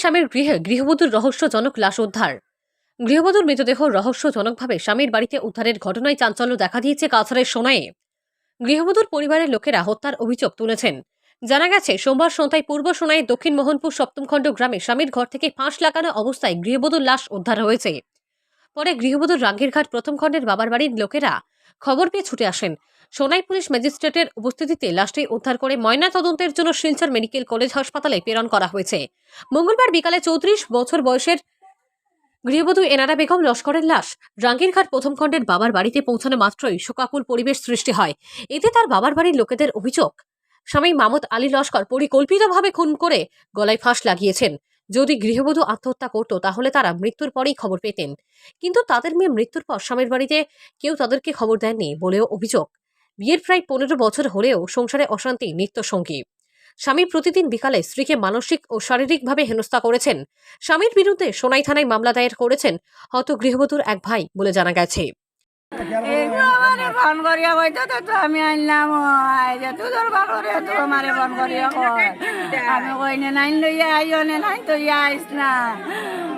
স্বামীর গৃহে গৃহবধূর রহস্যজনক লাশ উদ্ধার। গৃহবধূর মৃতদেহ রহস্যজনকভাবে স্বামীর বাড়িতে উদ্ধারের ঘটনায় চাঞ্চল্য দেখা দিয়েছে কাছাড়ের সোনায়ে গৃহবধূর পরিবারের লোকেরা হত্যার অভিযোগ তুলেছেন। জানা গেছে, সোমবার সন্ধ্যায় পূর্ব সোনায় দক্ষিণ মোহনপুর সপ্তমখণ্ড গ্রামে স্বামীর ঘর থেকে ফাঁস লাগানো অবস্থায় গৃহবধূর লাশ উদ্ধার হয়েছে। পরে গৃহবধূর রাঙ্গিরঘাট প্রথম খণ্ডের বাবার বাড়ির লোকেরা খবর পেয়ে ছুটে আসেন। সোনাই পুলিশ ম্যাজিস্ট্রেটের উপস্থিতিতে লাশটি উদ্ধার করে ময়না তদন্তের জন্য শিলচর মেডিকেল কলেজ হাসপাতালে প্রেরণ করা হয়েছে। মঙ্গলবার বিকালে চৌত্রিশ বছর বয়সের গৃহবধূ এনারা বেগম লস্করের লাশ রাঙ্গিরঘাট প্রথম খণ্ডের বাবার বাড়িতে পৌঁছানো মাত্রই শোকাকুল পরিবেশ সৃষ্টি হয়। এতে তার বাবার বাড়ির লোকেদের অভিযোগ, স্বামী মামুদ আলী লস্কর পরিকল্পিতভাবে খুন করে গলায় ফাঁস লাগিয়েছেন। যদি গৃহবধূ আত্মহত্যা করত, তাহলে তারা মৃত্যুর পরেই খবর পেতেন। কিন্তু তাদের মেয়ে মৃত্যুর পর স্বামীর বাড়িতে কেউ তাদেরকে খবর দেননি বলেও অভিযোগ। বিয়ের প্রায় পনেরো বছর হলেও সংসারে অশান্তি নিত্য সঙ্গী স্বামী প্রতিদিন বিকালে স্ত্রীকে মানসিক ও শারীরিকভাবে হেনস্থা করেছেন। স্বামীর বিরুদ্ধে সোনাই থানায় মামলা দায়ের করেছেন হত গৃহবধূর এক ভাই বলে জানা গেছে। আমি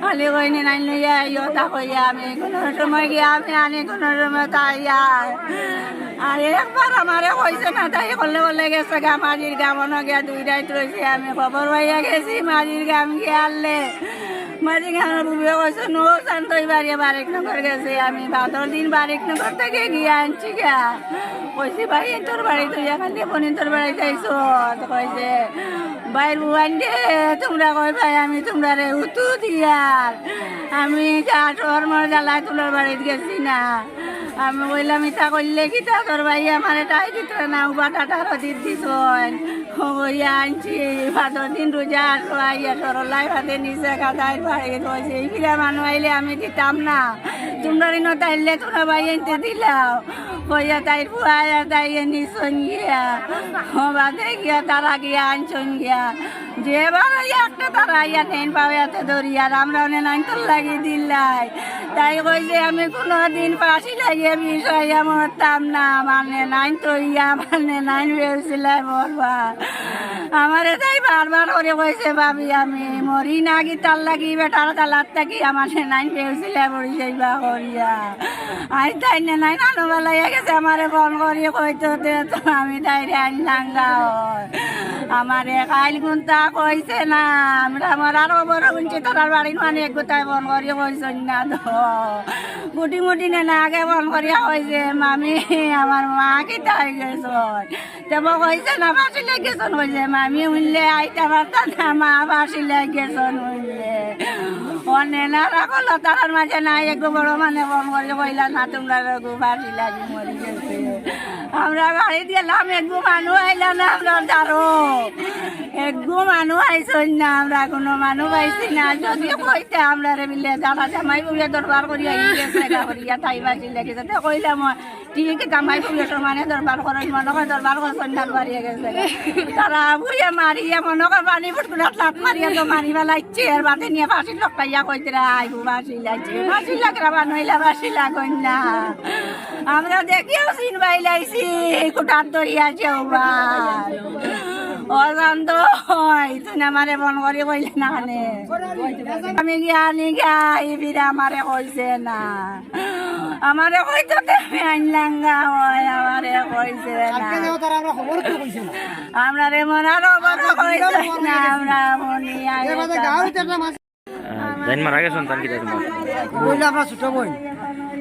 খালি কইনি, নাইন ইয়া আইও তা কইয়া আমি কোনো সময় গিয়া আমি আনি, কোনো সময় তাই আর একবার আমারে কইছে, না, তাই করলে বলে গেছে গা মাঝির গামনো গিয়া দুইটাই রয়েছে আমি খবর পাইয়া গেছি মাঝির গাম গিয়া আনলে। মাঝি গামের বুবিয়ে কইছে নো শান্ত বাড়িয়ে বারেক নগর গেছে আমি। ভাদর দিন বারেক নগর থেকে গিয়ে গা। কইছি, ভাই তোর বাড়ি তুই এখান দিয়ে বনি, তোর আইসো। তো কইছে বাইর দে তোমরা কই ভাই, আমি তোমরা রে উতু দিয়ার। আমি তোর মর জ্বালায় তোলার বাড়িতে গেছি না। আমি বললাম, ইতা করলে কি তা তোর ভাই আমার টাই দিত না বাটা টারো দিত দিত আনছি ভাদর দিন রোজা আসো আইয়া সরলাই ভাতে নিচে কাদায় বাড়ি রয়েছে এই ফিরা মানুষ আইলে আমি দিতাম না তোমরা ঋণ তাইলে তোমরা ভাই আনতে দিলাও হইয়া তাই ফুয়াইয়া তাই নিচন গিয়া বাদে গিয়া তারা গিয়া আনছন গিয়া যে বার একটা তারা ইয়া নেন পাওয়াতে ধরিয়ার আমরা অনে নাইন তোর লাগিয়ে দিলাই তাই কইছে, আমি কোনো দিন পাশি লাগিয়ে বিষয় মরতাম না মানে নাইন তো ইয়া মানে নাইন বেরোছিলাই মরবা আমারে তাই বারবার করে কইছে, ভাবি, আমি মরি না কি, তার লাগি বেটার তালার থাকি আমার সে নাইন বেরোছিলাই মরি বা করিয়া। আই তাই না, নাই নানো বেলাইয়া গেছে, আমারে ফোন করিয়ে কইতো, দে তো, আমি তাই আইন লাঙ্গা হয় আমারে কাইল গুন্তা কইছে, না, আমরা আমার আরও বড় গুনছি তোর বাড়ির মানে এক গোটাই ফোন করিয়ে কইছেন না তো গুটি মুটি নে আগে ফোন করিয়া কইছে, মামি, আমার মা কি তাই গেছ? তেব কইছে, না বাসি লেগেছন কইছে মামি উঠলে আইতে পারতাম না মা বাসি লেগেছন উঠলে অনে না, রাখল তার মাঝে নাই, একটু বড় মানে ফোন করে কইলা, না, তোমরা বাসি লাগি মরি গেছে। আমরা বাড়ি দিলাম একটু মানুষ আইলা না, আমরা দাঁড়ো একটু মানুষ আইসন না, আমরা কোনো মানুষ পাইছি না। যদি কইতে আমরা রে মিলে দাদা জামাই বুড়িয়া দরবার করিয়া গেছে গা করিয়া তাই বাসি লেগেছে তো কইলাম ঠিক আছে জামাই বুড়িয়া তোর মানে দরবার করে দরবার করে সন্ধান বাড়িয়ে গেছে। তারা বুড়িয়া মারিয়া মনে করে পানি ফুটকুলাত লাত মারিয়া তো মারিবা লাগছে আর বাদে নিয়ে ফাঁসি লকাইয়া কইতে আইবু বাসি লাগছে বাসি লাগরা বানইলা বাসি লাগন না আমরা দেখিও সিন বাইলাইছি কোটার দরিয়া যাওবা অজান্ত হয় তুই আমারে মন করে কইলে না নে? আমি গিয়া আনি গা ইবিরা আমারে কইছে না। আমারে কইতো তুমি আনলাঙ্গা হয় আমারে কইছে না। আমরা রে মনার অবস্থা কইছে না আমরা মনি আগে জানি মারা গেছেন তার তোমার বইলে আমরা ছোট বই।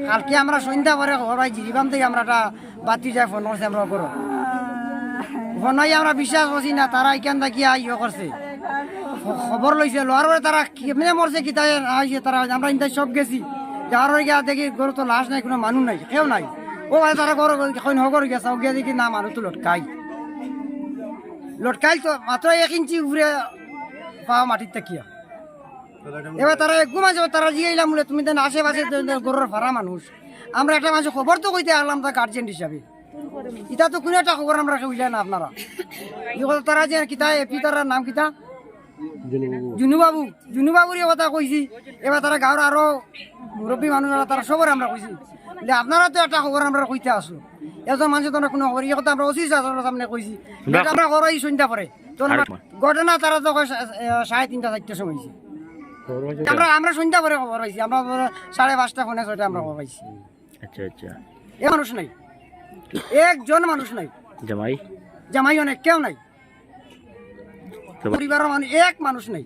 কালকে আমরা সন্ধ্যা পরে ঘরাই জিরিবাম থেকে আমরা একটা বাতি যায় ফোন করছি আমরা করো ফোন হয়ে আমরা বিশ্বাস করছি না তারা এখান থেকে ইয়ে করছে। খবর লইছে লোয়ার পরে তারা কেমনে মরছে কি তাই আইছে তারা আমরা ইন্টার সব গেছি। যাওয়ার গিয়া দেখি গরু তো লাশ নাই, কোনো মানুষ নাই, কেউ নাই। ও ভাই তারা গরু এখন হগর গেছে, ও গিয়া দেখি না মানুষ তো লটকাই। লটকাই তো মাত্র এক ইঞ্চি উপরে পা মাটির তাকিয়া এবার তারা ঘুমাইছে তারা জিগাইলাম বলে, তুমি তো আশেপাশে গরুর ভাড়া মানুষ। আমরা একটা মানুষ খবর তো কইতে আসলাম তা গার্জেন হিসাবে। ইটা তো কোনো একটা খবর আমরা কইলে না আপনারা। তারা যে কিতা এপি তার নাম কিতা জুনুবাবু। জুনুবাবুর কথা কইছি। এবার তারা গাঁর আরও মুরব্বী মানুষ তারা সবর আমরা কইছি। বলে আপনারা তো একটা খবর আমরা কইতে আসো এজন মানুষ তো কোনো খবর এই কথা আমরা অসিস সামনে কইছি। আমরা করো এই সন্ধ্যা পরে তো ঘটনা তারা তো সাড়ে তিনটা চারটার সময় আমরা আমরা সন্ধ্যা করে খবর পাইছি। আমরা সাড়ে পাঁচটা ফোনে ছয়টা আমরা খবর পাইছি। আচ্ছা আচ্ছা। এ মানুষ নাই। একজন মানুষ নাই। জামাই? জামাই অনেক কেউ নাই। পরিবারের মানুষ এক মানুষ নাই।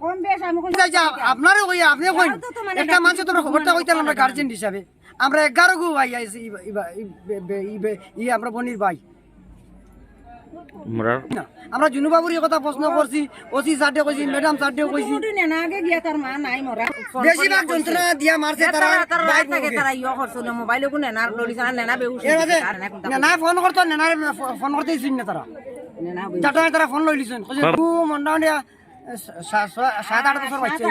কম বেশ আমি কই যাই যা, আপনারও কই আপনি কই একটা মানুষ তোমরা খবরটা কইতেন আমরা গার্জেন হিসাবে। আমরা এগারো গু ভাই আইছি ই- ই- ই- ই- ই- ই আমরা বনির ভাই। আমরা জুনুবাবুর কথা প্রশ্ন করছি ওসি সাডে কইছি ম্যাডাম সাডে কইছি। শুনে না আগে গিয়া তার মা নাই বেশিরভাগ যন্ত্রণা দিয়া মারছে তারা বাইক থাকে তারা ইয়ে করছিল মোবাইলে কোনে না লড়ি নেনা ফোন করতো নেনারে ফোন করতেই শুন তারা। তারা ফোন লই লিছেন কইছে তু মন্ডাউনিয়া সাত আট বছর বাচ্চা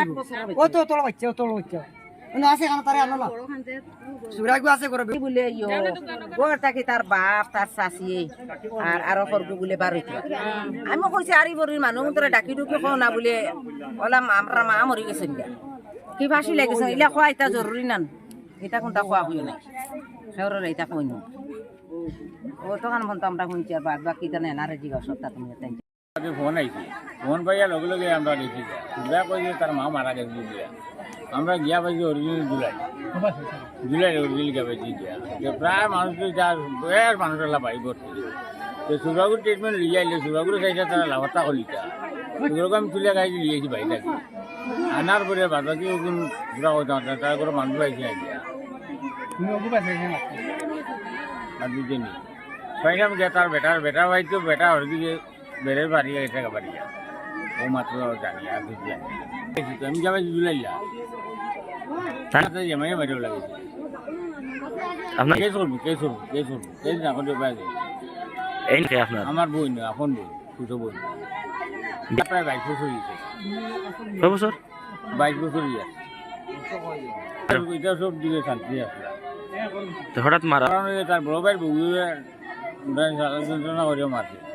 ও তো তোর বাচ্চা ও তোর বাচ্চা। আছে কেন তারা আনো না সুরাগু আছে করে বলে ইয়ো গোর থাকি তার বাপ তার চাচি আর আরও সরগু বলে বার হইতে আমি কইছি আরি বরির মানুহ তোরা ডাকি ডুকি কো না বলে ওলাম আমরা মা মরি গেছে গিয়া কি ফাঁসি লাগিছে ইলা খোৱা এটা জরুরি নান। এটা কোনটা খোৱা হই নাই। সেওরের এটা কই না। ও তখন বলতো আমরা শুনছি বাদ বাকি তো নেনারে জিজ্ঞাসা সপ্তাহ তুমি ফোন আইছে। ফোন পাইয়া লগে লগে আমরা দেখি যা কই তার মা মারা গেছে দিয়া আমরা গিয়া পাইছি অরিজিনাল জুলাই। জুলাই গিয়া পাইছি গিয়া। প্রায় মানুষ যা বেশ মানুষের বাড়ি ভর্তি তো সুরাগুর ট্রিটমেন্ট লিয়ে আইলে, সুরাগুর খাইছে তারা কলিতা। সুরাগু আমি তুলে খাইছি লিয়েছি বাড়িটাকে আনার পরে বাদ বাকি ওগুন ঘুরা হইতাম তারা করে মানুষ পাইছে গিয়া আর দুজনই পাইলাম গিয়া তার বেটার বেটা ভাই তো বেটা হর দিকে বেড়ে বাড়ি গেছে বাড়ি ও মাত্র জানি আর কিছু জানি আমি যাবে জুলাইলা তার জামাই বাড়িও লাগেছে আপনার কে করব কে করব কে করব কে না করতে পারে এই আপনার? আমার বোন আপন বোন দুটো বোন। প্রায় বাইশ বছর হয়েছে কয় বছর? বাইশ বছর আর এটা সব দিকে শান্তি আছে। হঠাৎ মারা তার বড় ভাইয়ের বউ যন্ত্রণা করে মারছে